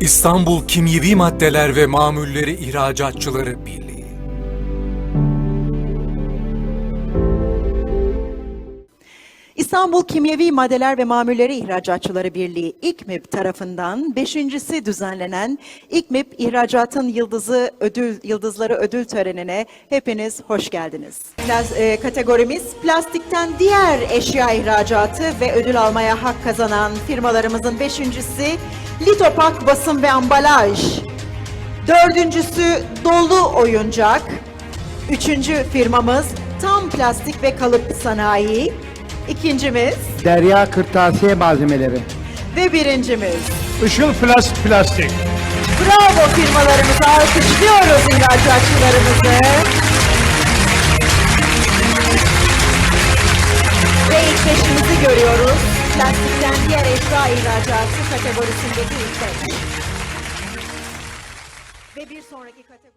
İstanbul Kimyevi Maddeler ve Mamulleri İhracatçıları Birliği. İstanbul Kimyevi Maddeler ve Mamulleri İhracatçıları Birliği İKMİP tarafından beşincisi düzenlenen İKMİP İhracatın Yıldızı ödül Yıldızları ödül törenine hepiniz hoş geldiniz. Plaz- e, kategorimiz plastikten diğer eşya ihracatı ve ödül almaya hak kazanan firmalarımızın beşincisi Litopak Basım ve Ambalaj. Dördüncüsü dolu oyuncak. Üçüncü firmamız tam plastik ve kalıp sanayi. İkincimiz Derya Kırtasiye Malzemeleri. ve birincimiz. Işıl Flas Plastik. Bravo firmalarımızı alkışlıyoruz ihracatçılarımızı. Ve ilk beşimizi görüyoruz. Plastikten diğer eşya ihracatı kategorisindeki beş. Ve bir sonraki kategori...